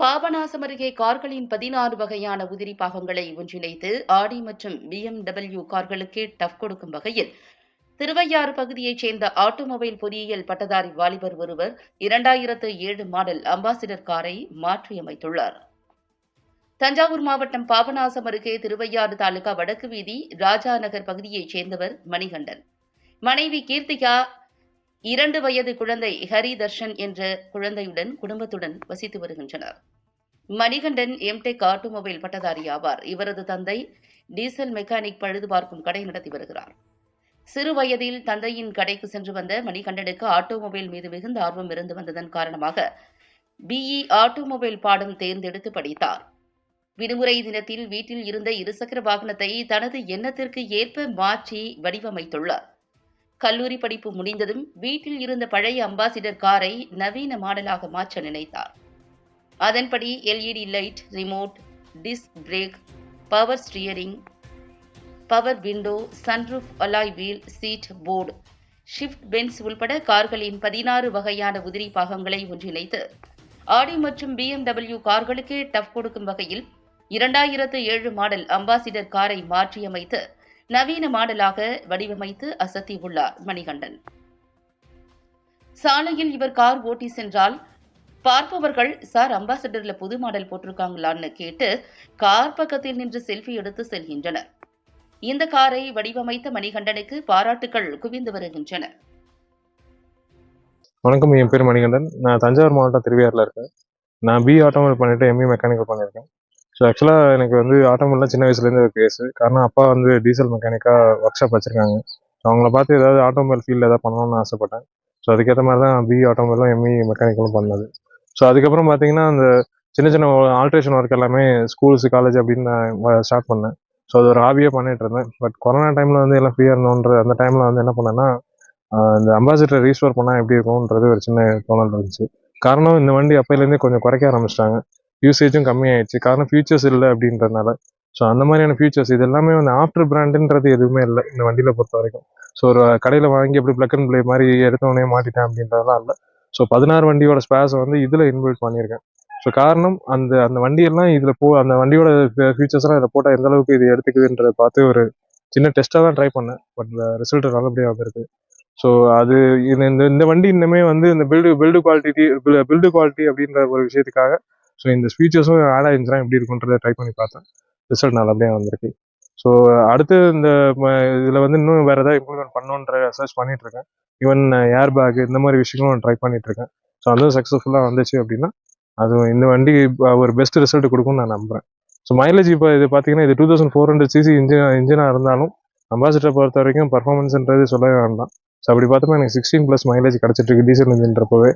பாபநாசம் அருகே கார்களின் பதினாறு வகையான உதிரி பாகங்களை ஒன்றிணைத்து ஆடி மற்றும் பிஎம்டபிள்யூ கார்களுக்கே டஃப் கொடுக்கும் வகையில் திருவையாறு பகுதியைச் சேர்ந்த ஆட்டோமொபைல் பொறியியல் பட்டதாரி வாலிபர் ஒருவர் இரண்டாயிரத்து ஏழு மாடல் அம்பாசிடர் காரை மாற்றியமைத்துள்ளார். தஞ்சாவூர் மாவட்டம் பாபநாசம் அருகே திருவையாறு தாலுகா வடக்கு வீதி ராஜா நகர் பகுதியைச் சேர்ந்தவர் மணிகண்டன். மனைவி கீர்த்திகா இரண்டு வயது குழந்தை ஹரி தர்ஷன் என்ற குழந்தையுடன் குடும்பத்துடன் வசித்து வருகின்றனர். மணிகண்டன் எம்டெக் ஆட்டோமொபைல் பட்டதாரி ஆவார். இவரது தந்தை டீசல் மெக்கானிக் பழுது பார்க்கும் கடை நடத்தி வருகிறார். சிறு வயதில் தந்தையின் கடைக்கு சென்று வந்த மணிகண்டனுக்கு ஆட்டோமொபைல் மீது மிகுந்த ஆர்வம் இருந்து வந்ததன் காரணமாக பிஇ ஆட்டோமொபைல் பாடம் தேர்ந்தெடுத்து படித்தார். விடுமுறை தினத்தில் வீட்டில் இருந்த இருசக்கர வாகனத்தை தனது எண்ணத்திற்கு ஏற்ப மாற்றி வடிவமைத்துள்ளார். கல்லூரி படிப்பு முடிந்ததும் வீட்டில் இருந்த பழைய அம்பாசிடர் காரை நவீன மாடலாக மாற்ற நினைத்தார். அதன்படி LED light remote disc brake power steering power window sunroof alloy wheel seat board shift Benz உள்பட கார்களின் பதினாறு வகையான உதிரி பாகங்களை ஒன்றிணைத்து ஆடி மற்றும் பிஎம்டபிள்யூ கார்களுக்கே டஃப் கொடுக்கும் வகையில் இரண்டாயிரத்து ஏழு மாடல் அம்பாசிடர் காரை மாற்றியமைத்து நவீன மாடலாக வடிவமைத்து அசத்தியுள்ளார் மணிகண்டன். சாலையில் இவர் கார் ஓட்டி சென்றால் பார்ப்பவர்கள் சார் அம்பாசடர்ல புது மாடல் போட்டிருக்காங்களான்னு கேட்டு கார் பக்கத்தில் நின்று செல்ஃபி எடுத்து செல்கின்றனர். இந்த காரை வடிவமைத்த மணிகண்டனுக்கு பாராட்டுகள் குவிந்து வருகின்றன. வணக்கம் என் பேர் மணிகண்டன். நான் தஞ்சாவூர் மாவட்டம் திருவையாறுல இருக்கேன். நான் பி ஆட்டோமொபைல் பண்ணிட்டு எம்இ மெக்கானிக்கல் பண்ணியிருக்கேன். ஸோ ஆக்சுவலாக எனக்கு வந்து ஆட்டோமொபைல்லாம் சின்ன வயசுலேருந்து ஒரு கேஸு காரணம் அப்பா வந்து டீசல் மெக்கானிக்காக ஒர்க் ஷாப் வச்சுருக்காங்க. ஸோ அவங்கள பார்த்து ஏதாவது ஆட்டோமொபைல் ஃபீல்டில் ஏதாவது பண்ணணும்னு ஆசைப்பட்டேன். ஸோ அதுக்கேற்ற மாதிரி தான் பி ஆட்டோமொபைலும் எம்இ மெக்கானிக்கலும் பண்ணது. ஸோ அதுக்கப்புறம் பார்த்தீங்கன்னா அந்த சின்ன சின்ன ஆல்ட்ரேஷன் ஒர்க் எல்லாமே ஸ்கூல்ஸ் காலேஜ் அப்படின்னு நான் ஸ்டார்ட் பண்ணேன். ஸோ அது ஒரு ஹாபியாக பண்ணிட்டு இருந்தேன். பட் கொரோனா டைமில் வந்து எல்லாம் ஃப்ரீயாக இருந்தோன்ற அந்த டைமில் வந்து என்ன பண்ணேன்னா இந்த அம்பாசிடர் ரீஸ்டோர் பண்ணால் எப்படி இருக்கும்ன்றது ஒரு சின்ன தோணல் இருந்துச்சு. காரணம் இந்த வண்டி அப்போலேருந்தே கொஞ்சம் குறைக்க ஆரம்பிச்சிட்டாங்க. யூசேஜும் கம்மியாயிடுச்சு. காரணம் ஃபியூச்சர்ஸ் இல்லை அப்படின்றதுனால. ஸோ அந்த மாதிரியான ஃபியூச்சர்ஸ் இது எல்லாமே வந்து ஆஃப்டர் பிராண்டுன்றது எதுவுமே இல்லை இந்த வண்டியில் பொறுத்த வரைக்கும். ஸோ ஒரு கடையில் வாங்கி எப்படி பிளக் அண்ட் ப்ளே மாதிரி எடுத்தவொடனே மாட்டிட்டேன் அப்படின்றதெல்லாம் இல்லை. ஸோ பதினாறு வண்டியோட ஸ்பேஸை வந்து இதில் இன்வெல்ட் பண்ணியிருக்கேன். ஸோ காரணம் அந்த அந்த வண்டியெல்லாம் இதில் போ அந்த வண்டியோட ஃபியூச்சர்ஸ்லாம் இதில் போட்டால் எந்த அளவுக்கு இது எடுத்துக்குதுன்றத பார்த்து ஒரு சின்ன டெஸ்ட்டாக தான் ட்ரை பண்ணேன். பட் ரிசல்ட் நல்லபடியாக வந்திருக்கு. ஸோ அது இது இந்த இந்த வண்டி இன்னுமே வந்து இந்த build build quality build quality அப்படின்ற ஒரு விஷயத்துக்காக ஸோ இந்த ஃபீச்சர்ஸும் ஆட் ஆயிருந்துச்சுன்னா எப்படி இருக்குன்றதை ட்ரை பண்ணி பார்த்தேன். ரிசல்ட் நல்லபடியாக வந்திருக்கு. ஸோ அடுத்து இந்த இதில் வந்து இன்னும் வேறு ஏதாவது இம்ப்ளிமெண்ட் பண்ணணுன்ற சர்ச் பண்ணிகிட்ருக்கேன் ஈவன் ஏர் பேக் இந்த மாதிரி விஷயங்களும் ட்ரை பண்ணிட்டு இருக்கேன். ஸோ அதுவும் சக்ஸஸ்ஃபுல்லாக வந்துச்சு அப்படின்னா அது இந்த வண்டி ஒரு பெஸ்ட் ரிசல்ட் கொடுக்கும்னு நான் நம்புறேன். ஸோ மைலேஜ் இப்போ இது பார்த்தீங்கன்னா இது two thousand four hundred CC engine இன்ஜினாக இருந்தாலும் அம்பாசிட்டரை பொறுத்த வரைக்கும் பர்ஃபார்மன்ஸ்ன்றது சொல்லவே வேண்டாம். ஸோ அப்படி பார்த்தோம்னா எனக்கு சிக்ஸ்டீன் ப்ளஸ் மைலேஜ் கிடச்சிட்டு இருக்கு டீசல் இன்ஜின்றப்பவே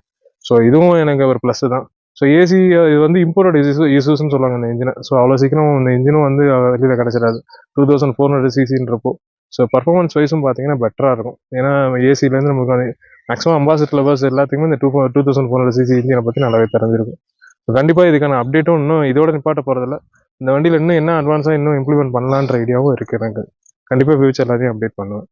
ஸோ இதுவும் எனக்கு ஒரு ப்ளஸ் தான். ஸோ ஏசி இது வந்து இம்போர்ட்டட் இசூஸ் இசூஸ்னு சொல்லுவாங்க இந்த இன்ஜினை ஸோ அவ்வளோ சீக்கிரம் இந்த இன்ஜினும் வந்து வெளியில் கிடச்சிடாது. டூ தௌசண்ட் ஃபோர் ஹண்ட்ரட் சிசின்றப்போ ஸோ பர்ஃபார்மன்ஸ் வைஸும் பார்த்தீங்கன்னா பெட்டராக இருக்கும். ஏன்னா ஏசிலேருந்து நமக்கு வந்து மேக்ஸிமம் அம்பாசிடர் லவர்ஸ் எல்லாத்துக்குமே இந்த two two thousand four hundred CC இன்ஜினை பற்றி நல்லாவே தெரிஞ்சிருக்கும். ஸோ கண்டிப்பாக இதுக்கான அப்டேட்டும் இன்னும் இதோட நிப்பாட்ட போகிறதில்ல இந்த வண்டியில் இன்னும் என்ன அட்வான்ஸாக இன்னும் இம்ப்ளிமெண்ட் பண்ணலான்ற ஐடியாவும் இருக்குது எனக்கு. கண்டிப்பாக ஃபியூச்சர் எல்லாத்தையும் அப்டேட் பண்ணுவேன்.